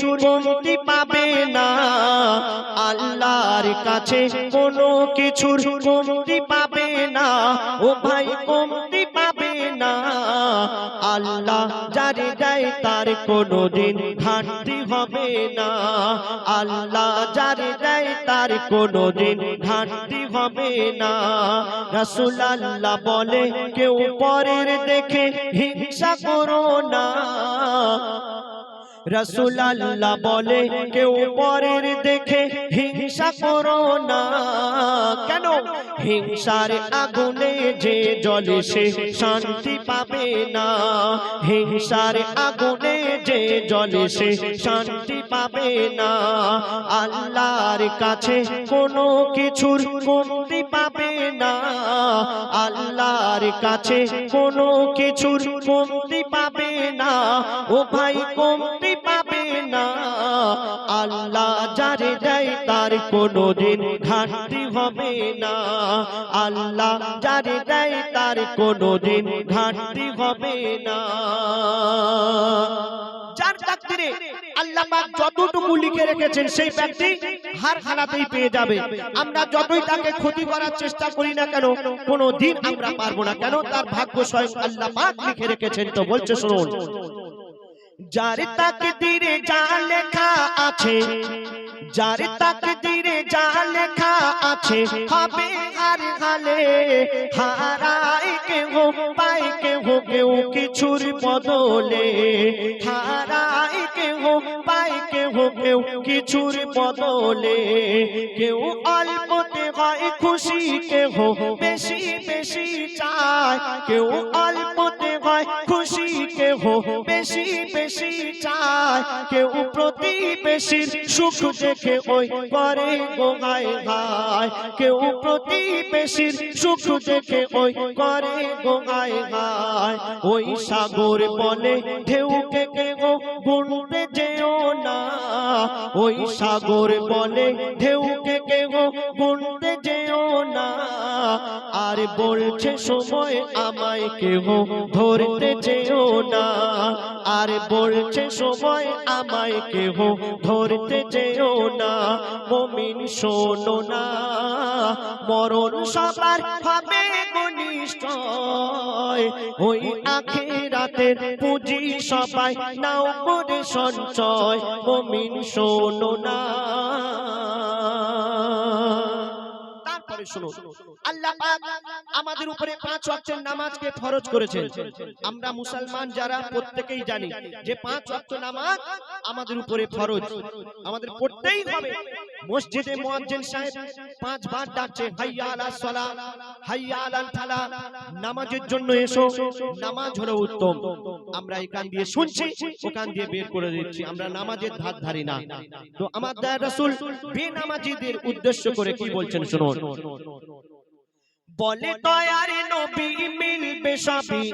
কমতি পাবে না। আল্লাহর কাছে কোনো কিছুর কমতি পাবে না। ও ভাই, কমতি পাবে না। আল্লাহ যারে দেয়, তার কোনো দিন ঘাটতি হবে না। আল্লাহ যারে দেয়, তার কোনো দিন ঘাটতি হবে না। রাসূল আল্লাহ বলে, কেউ পরের দেখে হিংসা করো না। রসুল আল্লাহ বলে, কেউ পরের দেখে হিংসা করো না। কেন? হিংসার আগুনে যে জলে সে শান্তি পাবে না। হিংসার আগুনে যে জলে সে শান্তি পাবে না। আল্লাহর কাছে কোনো কিছুর কমতি পাবে না। আল্লাহর কাছে কোনো কিছুর কমতি পাবে না। ও ভাই, কমতি পাবে না। আল্লাহ যারে দেয় তার কোনো দিন ঘাটতি হবে না। আল্লাহ যারে দেয় তার কোনো দিন ঘাটতি হবে না। যার তাকদিরে আল্লাহ যতটুকু লিখে রেখেছেন সেই ব্যক্তি হার হালাতেই পেয়ে যাবে। আমরা যতই তাকে ক্ষতি করার চেষ্টা করি না কেন কোনো দিন আমরা পারব না। কেন? তার ভাগ্য স্বয়ং আল্লাহ পাক লিখে রেখেছেন তো, বলছে, শুনুন। যার তাকদিরে যা লেখা আছে যার তাকদিরে যা লেখা আছে, হবে আর হালে। হারাই কেহ পাই কেহ, কেউ কিছুর বদলে। হারাই কেহ পাই কেহ, কেউ কিছুর বদলে। কেউ অল্পতে হয় খুশি, কেহ বেশি বেশি চায়। কেউ অল্পতে হয় খুশি কেহ বেশি বেশি চায়, কেউ প্রতিবেশীর সুখ দেখে ওই করে গোগায় গায় কেউ প্রতিবেশীর সুখ দেখে ওই করে গোগায় গায় ওই সাগর বলে ঢেউকে কেউ গুনতে যেও না। ওই সাগর বলে ঢেউকে কেউ গুনতে যেও না। আর বলছে, সময় আমায় কেহ ধরতে যেও না। আর বলছে, সময় আমায় কেহ ধরতে যেও না। মমিন, শোনো না। মরণ সবার হবে ঘনিষ্ঠ ওই আখেরাতের পুঁজি সবাই নাও করে সঞ্চয়। মমিন, শোনো না। শুনো। আল্লাহ আমাদের উপরে পাঁচ নামাজকে ফরজ করেছেন। আমরা মুসলমান যারা, প্রত্যেকেই জানি যে পাঁচ নামাজ আমাদের উপরে ফরজ। আমাদের পড়তেই হবে। মসজিদে সাহেব পাঁচবার ডাকছে, হাইয়া হাইয়া আলাল নামাজের জন্য এসো। নামাজ হলো উত্তম। আমরা এখান দিয়ে শুনছি, ওখান দিয়ে বের করে দিচ্ছি। আমরা নামাজের ধার ধারি না। তো আমার দয়া রাসূল উদ্দেশ্য করে কি বলছেন শুনুন। বলে দয়ার নবী মিলবে সবই।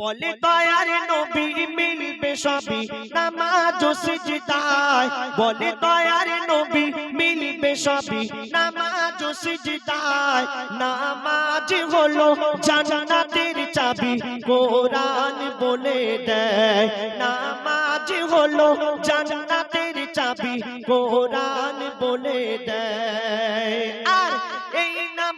বলে দয়ার নবী মিলবে সবই। নামাজ সিজদায়। বলে দয়ার নবী মিলবে সবই। নামাজ সিজদায়। নামাজ হলো জান্নাতের চাবি। কোরআন বলে দেয়। নামাজ হলো জান্নাতের চাবি। কোরআন বলে দেয়।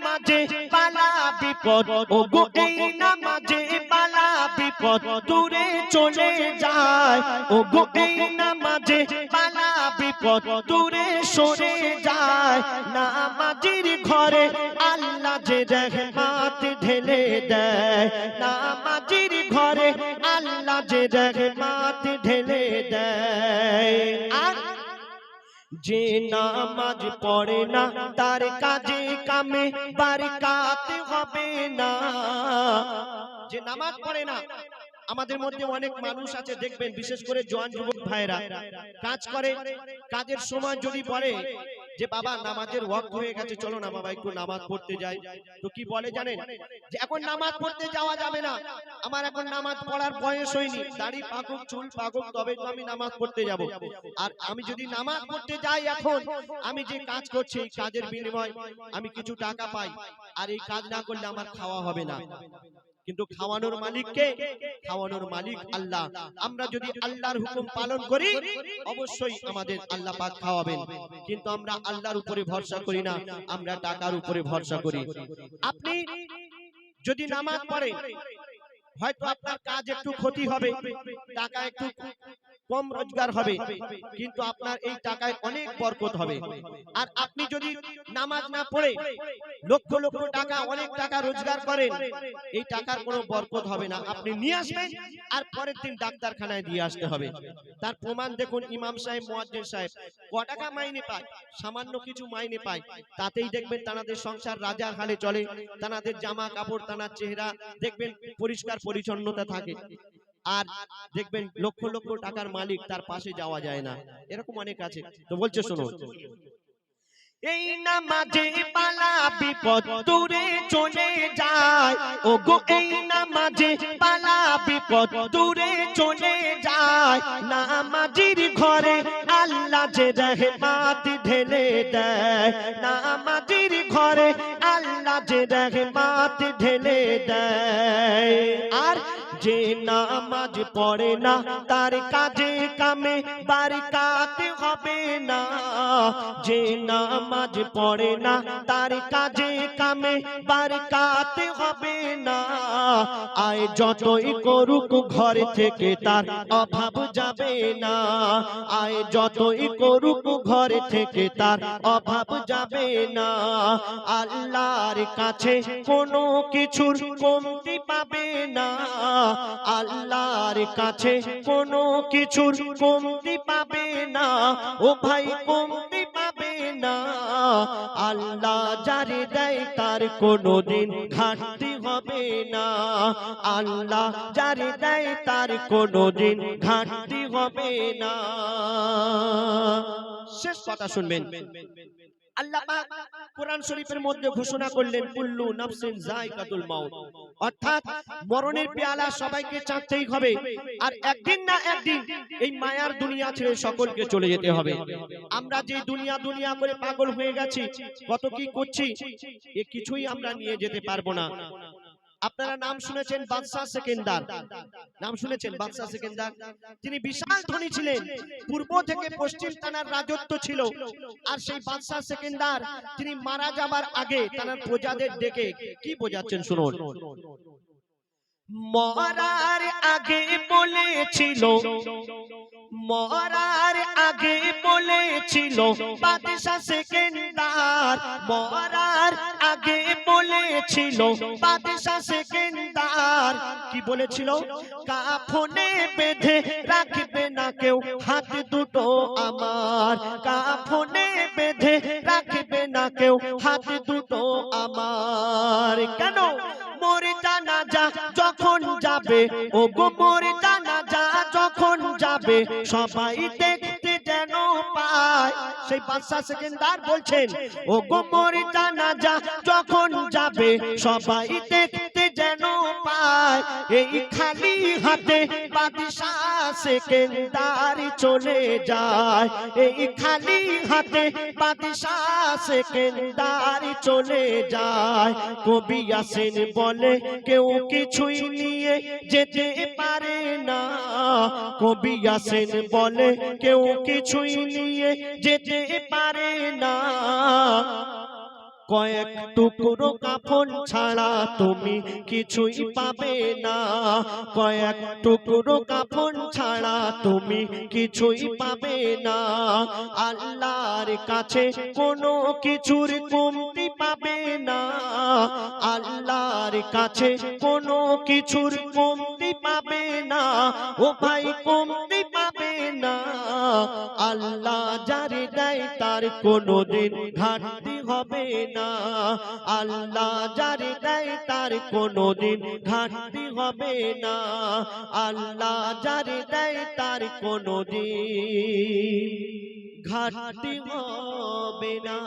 নামাজে পালা বিপদ। ও গো এই নামাজে পালা বিপদ। দূরে চলে যায়। ও গো এই নামাজে পালা বিপদ। দূরে সরে যায়। নামাজির ঘরে আল্লাহ যে রহমাত ঢেলে দেয়। নামাজির ঘরে আল্লাহ যে রহমাত ঢেলে দেয়। আর যে নামাজ পড়ে না তার কাজে কামে বারিকাতে হবে না। যে নামাজ পড়ে না আমাদের মধ্যে অনেক মানুষ আছে দেখবেন বিশেষ করে জোয়ান যুবক ভাইরা কাজ করে কাজের সময় যদি বলে যে বাবা নামাজের ওয়াক্ত হয়ে গেছে চলো না বাবা একটু নামাজ পড়তে যাই। তো কি বলে জানেন? যে এখন নামাজ পড়তে যাওয়া যাবে না। আমার এখন নামাজ পড়ার বয়স হয়নি। দাড়ি পাকুক চুল পাকুক তবে তো আমি নামাজ পড়তে যাব। আর আমি যদি নামাজ পড়তে যাই এখন আমি যে কাজ করছি এই কাজের বিনিময় আমি কিছু টাকা পাই। আর এই কাজ না করলে আমার খাওয়া হবে না কিন্তু খাওয়ানোর মালিক কে খাওয়ানোর মালিক আল্লাহ। আমরা যদি আল্লাহর হুকুম পালন করি অবশ্যই আমাদের আল্লাহ পাক খাওয়াবেন। কিন্তু আমরা আল্লাহর উপরে ভরসা করি না আমরা টাকার উপরে ভরসা করি। আপনি যদি নামাজ পড়েন হয়তো আপনার কাজ একটু ক্ষতি হবে টাকা একটু কম রোজগার হবে কিন্তু আপনার এই টাকায় অনেক বরকত হবে। আর আপনি যদি নামাজ না পড়ে লক্ষ লক্ষ টাকা অনেক টাকা রোজগার করেন এই টাকার কোনো বরকত হবে না। আপনি নিয়ে আসবেন আর পরের দিন ডাক্তারখানায় দিয়ে আসতে হবে। তার প্রমাণ দেখুন ইমাম সাহেব মোয়াজ্জের সাহেব। ক টাকা মাইনে পায়? সামান্য কিছু মাইনে পায়। তাতেই দেখবেন তানাদের সংসার রাজার হালে চলে। তানাদের জামা কাপড় তানার চেহারা দেখবেন পরিষ্কার পরিচ্ছন্নতা থাকে। আর দেখবেন লক্ষ লক্ষ টাকার মালিক তার পাশে যাওয়া যায় না। এরকম অনেক আছে। তো বলছে, শোনো। এই নামাজে পালা বিপদ দূরে চলে যায়। ও গো এই নামাজে পালা বিপদ দূরে চলে যায়। নামাজির ঘরে আল্লাহ যে রহমাত ঢেলে দেয়। নামাজির ঘরে আল্লাহ যে রহমাত ঢেলে দেয়। আর যে নামাজ পড়ে না, তার কাজে কামে বারকাত হবে না। যে নামাজ পড়ে না, তার কাজে কামে বারকাত হবে না। আয় যতই করুক ঘর থেকে তার অভাব যাবে না। আয় যতই করুক ঘর থেকে তার অভাব যাবে না। আল্লাহর কাছে কোনো কিছুর কমতি পাবে না। আল্লাহর কাছে কোনো কিছুর কমতি পাবে না। ও ভাই, কমতি পাবে না। আল্লাহ যারে দেয় তার কোনো দিন ঘাটতি হবে না। আল্লাহ যারে দেয় তার কোনো দিন ঘাটতি হবে না। শেষ কথা শুনবেন। আল্লাহ পাক কোরআন শরীফের মধ্যে ঘোষণা করলেন, কুল্লু নাফসিন যায়কাতুল মাউত। অর্থাৎ মরণের পেয়ালা সবাইকে হবে, আর একদিন না একদিন এই মায়ার দুনিয়া ছেড়ে সকলকে চলে যেতে হবে। আমরা যে দুনিয়া দুনিয়া করে পাগল হয়ে গেছি, কত কি করছি, এ কিছুই আমরা নিয়ে যেতে পারব না। আপনারা নাম শুনেছেন বাদশাহ সেকেন্দার। নাম শুনেছেন বাদশাহ সেকেন্দার। তিনি বিশাল ধনী ছিলেন। পূর্ব থেকে পশ্চিম তানার রাজত্ব ছিল। আর সেই বাদশাহ সেকেন্দার তিনি মারা যাবার আগে তার প্রজাদের ডেকে কি বোঝাচ্ছেন শুনুন। মরার আগে বলেছিল, মরার আগে বলেছিল, বাদশাহ সেকেন্দার, মরার আগে বলেছিল, বাদশাহ সেকেন্দার। কি বলেছিল? কাফনে বেঁধে রাখবে না কেউ, হাত দুটো আমার। কাফনে বেঁধে রাখবে না কেউ, হাত দুটো আমার। কেন? যা যখন যাবে ও গো মরে জানা যা যখন যাবে, সবাই দেখতে যেন পায়। সেই বাদশাহ সেকেন্দার বলছেন ও গো মরে জানা যা যখন যাবে, সবাই দেখতে যেন পায়, এই খালি হাতে বাদশা সেকেন্দার চলে যায়। এই খালি হাতে বাদশা সেকেন্দার চলে যায়। কবি আসেন বলে, কেউ কিছুই নিয়ে যেতে পারে না। কবি আসেন বলে, কেউ কিছুই নিয়ে যেতে পারে না। কয়েক টুকরো কাফন ছাড়া তুমি কিছুই পাবে না। কয়েক টুকরো কাফন ছাড়া তুমি কিছুই পাবে না। আল্লাহর কাছে কোনো কিছুর কমতি পাবে না। আল্লাহর কাছে কোনো কিছুর কমতি পাবে না। ও ভাই, কমতি পাবে না। আল্লাহ যারে দেয় তার কোনো দিন ঘাটতি হবে না। আল্লাহ যারে দেয় তার কোনো দিন ঘাটতি হবে না। আল্লাহ যারে দেয় তার কোনো দিন ঘাটতি হবে না।